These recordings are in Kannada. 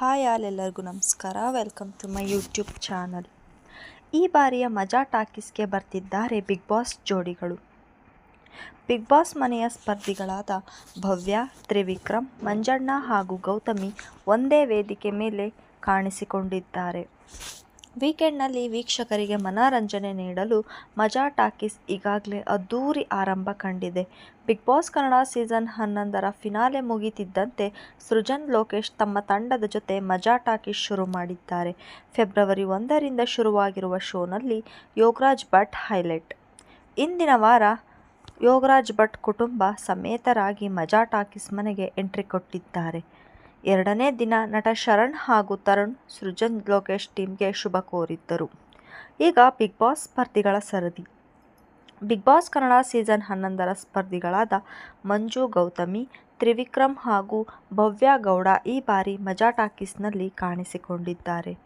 ಹಾಯ್ ಆಲ್ ಎಲ್ಲರಿಗೂ ನಮಸ್ಕಾರ. Welcome to my YouTube channel ಈ ಬಾರಿಯ ಮಜಾ ಟಾಕೀಸ್ಗೆ ಬರ್ತಿದ್ದಾರೆ ಬಿಗ್ ಬಾಸ್ ಜೋಡಿಗಳು. ಬಿಗ್ ಬಾಸ್ ಮನೆಯ ಸ್ಪರ್ಧಿಗಳಾದ ಭವ್ಯ, ತ್ರಿವಿಕ್ರಮ್, ಮಂಜಣ್ಣ ಹಾಗೂ ಗೌತಮಿ ಒಂದೇ ವೇದಿಕೆ ಮೇಲೆ ಕಾಣಿಸಿಕೊಂಡಿದ್ದಾರೆ. ವೀಕೆಂಡ್ನಲ್ಲಿ ವೀಕ್ಷಕರಿಗೆ ಮನರಂಜನೆ ನೀಡಲು ಮಜಾ ಟಾಕೀಸ್ ಈಗಾಗಲೇ ಅದ್ದೂರಿ ಆರಂಭ ಕಂಡಿದೆ. ಬಿಗ್ ಬಾಸ್ ಕನ್ನಡ ಸೀಸನ್ ಹನ್ನೊಂದರ ಫಿನಾಲೆ ಮುಗಿತಿದ್ದಂತೆ ಸೃಜನ್ ಲೋಕೇಶ್ ತಮ್ಮ ತಂಡದ ಜೊತೆ ಮಜಾ ಟಾಕೀಸ್ ಶುರು ಮಾಡಿದ್ದಾರೆ. ಫೆಬ್ರವರಿ ಒಂದರಿಂದ ಶುರುವಾಗಿರುವ ಶೋನಲ್ಲಿ ಯೋಗರಾಜ್ ಭಟ್ ಹೈಲೈಟ್. ಇಂದಿನ ವಾರ ಯೋಗರಾಜ್ ಭಟ್ ಕುಟುಂಬ ಸಮೇತರಾಗಿ ಮಜಾ ಟಾಕೀಸ್ ಮನೆಗೆ ಎಂಟ್ರಿ ಕೊಟ್ಟಿದ್ದಾರೆ. ಎರಡನೇ ದಿನ ನಟ ಶರಣ್ ಹಾಗೂ ತರುಣ್ ಸೃಜನ್ ಲೋಕೇಶ್ ಟೀಮ್ಗೆ ಶುಭ ಕೋರಿದ್ದರು. ಈಗ ಬಿಗ್ ಬಾಸ್ ಸ್ಪರ್ಧಿಗಳ ಸರದಿ. ಬಿಗ್ ಬಾಸ್ ಕನ್ನಡ ಸೀಸನ್ ಹನ್ನೊಂದರ ಸ್ಪರ್ಧಿಗಳಾದ ಮಂಜು ಗೌತಮಿ, ತ್ರಿವಿಕ್ರಮ್ ಹಾಗೂ ಭವ್ಯ ಗೌಡ ಈ ಬಾರಿ ಮಜಾ ಟಾಕೀಸ್ನಲ್ಲಿ ಕಾಣಿಸಿಕೊಂಡಿದ್ದಾರೆ.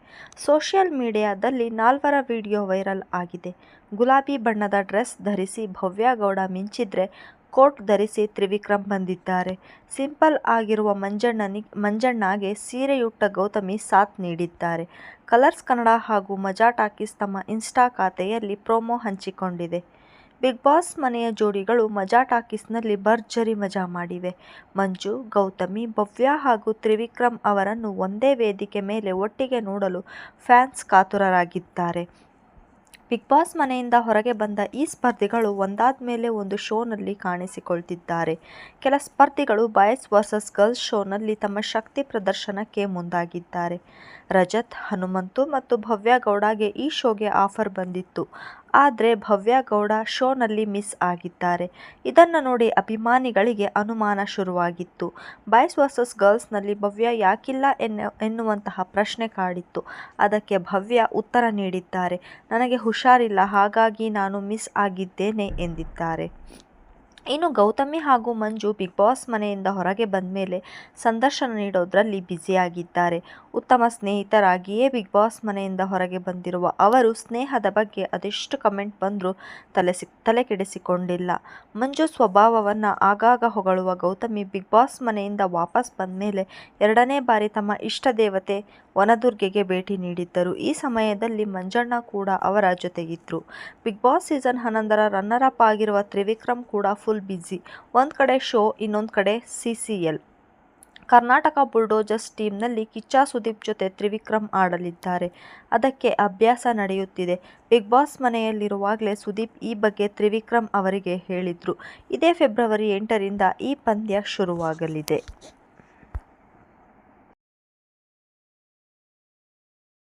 ಸೋಷಿಯಲ್ ಮೀಡಿಯಾದಲ್ಲಿ ನಾಲ್ವರ ವಿಡಿಯೋ ವೈರಲ್ ಆಗಿದೆ. ಗುಲಾಬಿ ಬಣ್ಣದ ಡ್ರೆಸ್ ಧರಿಸಿ ಭವ್ಯ ಗೌಡ ಮಿಂಚಿದ್ರೆ ಕೋಟ್ ಧರಿಸಿ ತ್ರಿವಿಕ್ರಮ್ ಬಂದಿದ್ದಾರೆ. ಸಿಂಪಲ್ ಆಗಿರುವ ಮಂಜಣ್ಣಗೆ ಸೀರೆಯುಟ್ಟ ಗೌತಮಿ ಸಾಥ್ ನೀಡಿದ್ದಾರೆ. ಕಲರ್ಸ್ ಕನ್ನಡ ಹಾಗೂ ಮಜಾ ಟಾಕೀಸ್ ತಮ್ಮ ಇನ್ಸ್ಟಾ ಖಾತೆಯಲ್ಲಿ ಪ್ರೋಮೋ ಹಂಚಿಕೊಂಡಿದೆ. ಬಿಗ್ ಬಾಸ್ ಮನೆಯ ಜೋಡಿಗಳು ಮಜಾ ಟಾಕೀಸ್ನಲ್ಲಿ ಭರ್ಜರಿ ಮಜಾ ಮಾಡಿವೆ. ಮಂಜು, ಗೌತಮಿ, ಭವ್ಯ ಹಾಗೂ ತ್ರಿವಿಕ್ರಮ್ ಅವರನ್ನು ಒಂದೇ ವೇದಿಕೆ ಮೇಲೆ ಒಟ್ಟಿಗೆ ನೋಡಲು ಫ್ಯಾನ್ಸ್ ಕಾತುರರಾಗಿದ್ದಾರೆ. ಬಿಗ್ ಬಾಸ್ ಮನೆಯಿಂದ ಹೊರಗೆ ಬಂದ ಈ ಸ್ಪರ್ಧಿಗಳು ಒಂದಾದ ಮೇಲೆ ಒಂದು ಶೋನಲ್ಲಿ ಕಾಣಿಸಿಕೊಳ್ತಿದ್ದಾರೆ. ಕೆಲ ಸ್ಪರ್ಧಿಗಳು ಬಾಯ್ಸ್ ವರ್ಸಸ್ ಗರ್ಲ್ಸ್ ಶೋನಲ್ಲಿ ತಮ್ಮ ಶಕ್ತಿ ಪ್ರದರ್ಶನಕ್ಕೆ ಮುಂದಾಗಿದ್ದಾರೆ. ರಜತ್, ಹನುಮಂತು ಮತ್ತು ಭವ್ಯ ಗೌಡಗೆ ಈ ಶೋಗೆ ಆಫರ್ ಬಂದಿತ್ತು. ಆದರೆ ಭವ್ಯಗೌಡ ಶೋನಲ್ಲಿ ಮಿಸ್ ಆಗಿದ್ದಾರೆ. ಇದನ್ನು ನೋಡಿ ಅಭಿಮಾನಿಗಳಿಗೆ ಅನುಮಾನ ಶುರುವಾಗಿತ್ತು. ಬಾಯ್ಸ್ ವರ್ಸಸ್ ಗರ್ಲ್ಸ್ನಲ್ಲಿ ಭವ್ಯ ಯಾಕಿಲ್ಲ ಎನ್ನ ಎನ್ನುವಂತಹ ಪ್ರಶ್ನೆ ಕಾಡಿತ್ತು. ಅದಕ್ಕೆ ಭವ್ಯ ಉತ್ತರ ನೀಡಿದ್ದಾರೆ. ನನಗೆ ಹುಷಾರಿಲ್ಲ, ಹಾಗಾಗಿ ನಾನು ಮಿಸ್ ಆಗಿದ್ದೇನೆ ಎಂದಿದ್ದಾರೆ. ಇನ್ನು ಗೌತಮಿ ಹಾಗೂ ಮಂಜು ಬಿಗ್ ಬಾಸ್ ಮನೆಯಿಂದ ಹೊರಗೆ ಬಂದ ಮೇಲೆ ಸಂದರ್ಶನ ನೀಡೋದ್ರಲ್ಲಿ ಬ್ಯುಸಿಯಾಗಿದ್ದಾರೆ. ಉತ್ತಮ ಸ್ನೇಹಿತರಾಗಿಯೇ ಬಿಗ್ ಬಾಸ್ ಮನೆಯಿಂದ ಹೊರಗೆ ಬಂದಿರುವ ಅವರು ಸ್ನೇಹದ ಬಗ್ಗೆ ಅದೆಷ್ಟು ಕಮೆಂಟ್ ಬಂದರೂ ತಲೆ ತಲೆ ಕೆಡಿಸಿಕೊಂಡಿಲ್ಲ ಮಂಜು ಸ್ವಭಾವವನ್ನು ಆಗಾಗ ಹೊಗಳುವ ಗೌತಮಿ ಬಿಗ್ ಬಾಸ್ ಮನೆಯಿಂದ ವಾಪಸ್ ಬಂದ ಮೇಲೆ ಎರಡನೇ ಬಾರಿ ತಮ್ಮ ಇಷ್ಟ ದೇವತೆ ವನದುರ್ಗೆಗೆ ಭೇಟಿ ನೀಡಿದ್ದರು. ಈ ಸಮಯದಲ್ಲಿ ಮಂಜಣ್ಣ ಕೂಡ ಅವರ ಜೊತೆಗಿದ್ರು. ಬಿಗ್ ಬಾಸ್ ಸೀಸನ್ ಹನ್ನೊಂದರ ರನ್ನರ್ ಅಪ್ ಆಗಿರುವ ತ್ರಿವಿಕ್ರಮ್ ಕೂಡ ಫುಲ್ ಬ್ಯುಸಿ ಒಂದು ಕಡೆ ಶೋ ಇನ್ನೊಂದು ಕಡೆ C C L Karnataka bulldozers ಟೀಮ್ನಲ್ಲಿ Kichcha Sudeep ಜೊತೆ ತ್ರಿವಿಕ್ರಮ್ ಆಡಲಿದ್ದಾರೆ. ಅದಕ್ಕೆ ಅಭ್ಯಾಸ ನಡೆಯುತ್ತಿದೆ. ಬಿಗ್ ಬಾಸ್ ಮನೆಯಲ್ಲಿರುವಾಗಲೇ ಸುದೀಪ್ ಈ ಬಗ್ಗೆ ತ್ರಿವಿಕ್ರಮ್ ಅವರಿಗೆ ಹೇಳಿದ್ರು. ಇದೇ ಫೆಬ್ರವರಿ ಎಂಟರಿಂದ ಈ ಪಂದ್ಯ ಶುರುವಾಗಲಿದೆ.